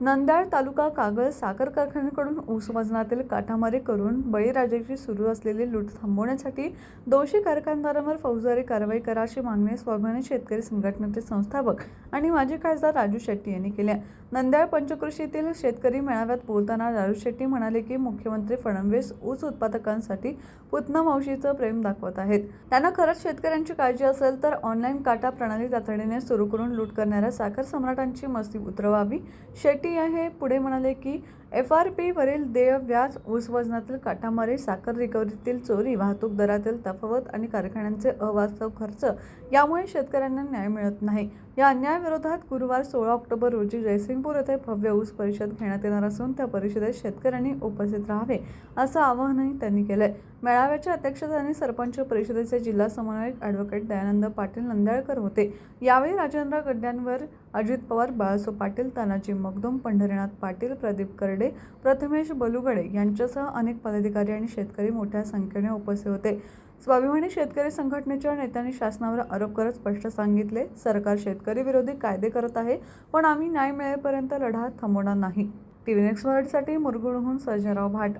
नंदाळ तालुका कागल साखर कारखान्याकडून ऊस वजनातील काठामारी करून बळीराजाची सुरू असलेली लूट थांबवण्यासाठी दोषी कारखानदारांवर फौजदारी कारवाई करा अशी मागणी स्वाभिमानी शेतकरी संघटनेचे संस्थापक आणि माजी खासदार राजू शेट्टी यांनी केली नंदाळ नंद्याळ पंचकृषीतील शेतकरी मेळाव्यात बोलताना राजू शेट्टी म्हणाले की मुख्यमंत्री फडणवीस ऊस उत्पादकांसाठी पुतना मावशीचं प्रेम दाखवत आहेत. त्यांना खरंच शेतकऱ्यांची काळजी असेल तर ऑनलाईन काटा प्रणाली तातडीने सुरू करून लूट करणाऱ्या साखर सम्राटांची मस्ती उतरवावी शेट्टी हे पुढे म्हणाले की एफ आर पीवरील देय व्याज ऊस वजनातील काटामारी साखर रिकव्हरीतील चोरी वाहतूक दरातील तफावत आणि कारखान्यांचे अवास्तव खर्च यामुळे शेतकऱ्यांना न्याय मिळत नाही. या अन्यायाविरोधात गुरुवार सोळा ऑक्टोबर रोजी जयसिंगपूर येथे भव्य ऊस परिषद घेण्यात येणार असून त्या परिषदेत शेतकऱ्यांनी उपस्थित राहावे असं आवाहनही त्यांनी केलंय. मेळाव्याच्या अध्यक्षस्थानी सरपंच परिषदेचे जिल्हा समन्वयक ॲडव्होकेट दयानंद पाटील नंदाळकर होते. यावेळी राजेंद्र गड्ड्यांवर अजित पवार बाळासो पाटील तानाजी मगदुम पंढरीनाथ पाटील प्रदीप करडे प्रथमेश बलुगडे यांच्यासह अनेक पदाधिकारी आणि शेतकरी मोठ्या संख्येने उपस्थित होते. स्वाभिमानी शेतकरी संघटनेच्या नेत्यांनी शासनावर आरोप करत स्पष्ट सांगितले सरकार शेतकरी विरोधी कायदे करत आहे पण आम्ही न्याय मिळेपर्यंत लढा थांबवणार नाही. टी व्ही नेक्स्ट मराठीसाठी मुरगुडहून सर्जनराव भाट.